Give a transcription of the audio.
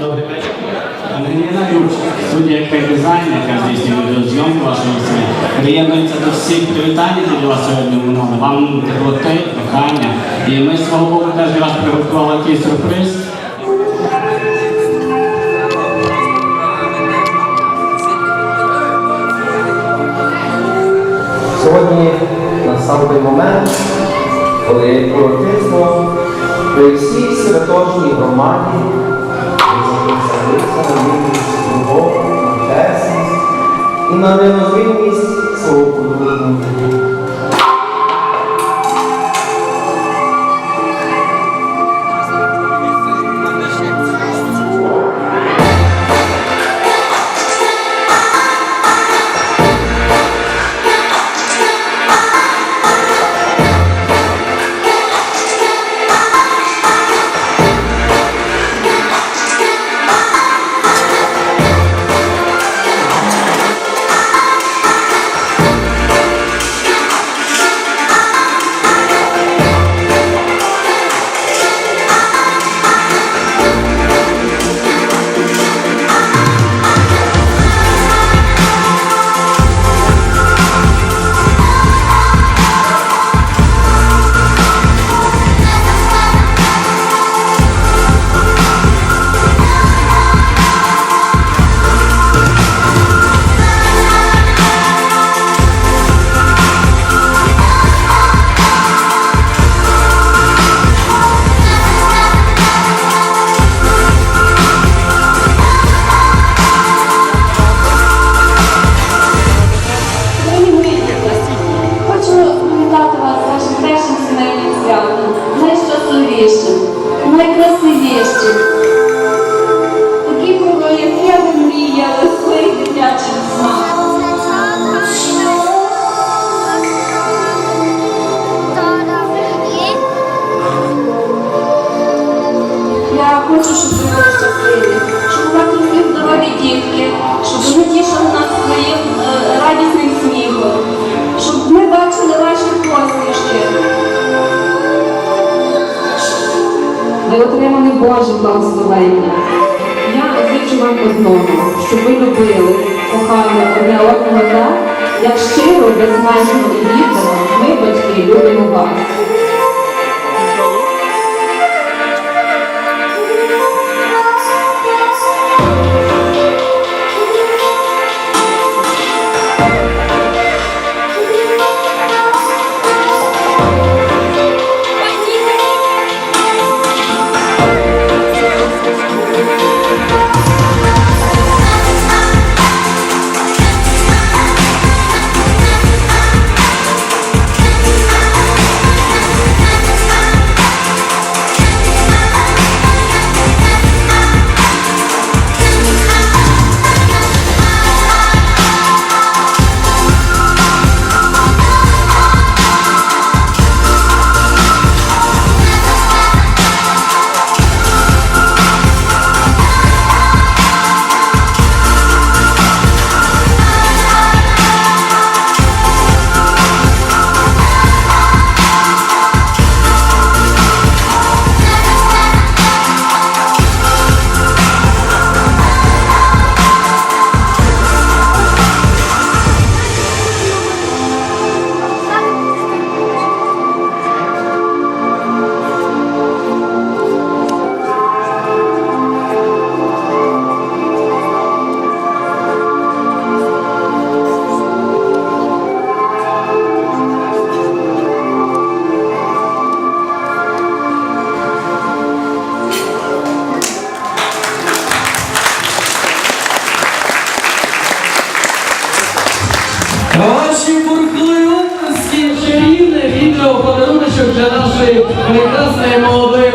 Добрий вечір. Ангеліна Юрчик, студія «Кей-дизайн», яка здійснює відеозйомку вашого сім'ї. Приєднується до всіх привітань від вас сьогодні минуле. Вам теплоти, кохання. І ми з свого боку теж для вас приготували такий сюрприз. Сьогодні настав той момент, коли урочисто при всій святожній громаді são amigos do outro, do Jéssica, e nós temos mil дітки, щоб вони тішили нас своїм е, радісним сміхом, щоб ми бачили ваші посмішки. Ви отримали Боже благословення. Я зичу вам одного, щоб ви любили, кохали одне одного так, як щиро, безмежно і віддано ми, батьки, любимо вас. Ваші бурхливі чарівне відео подарунок для нашої прекрасної молодої.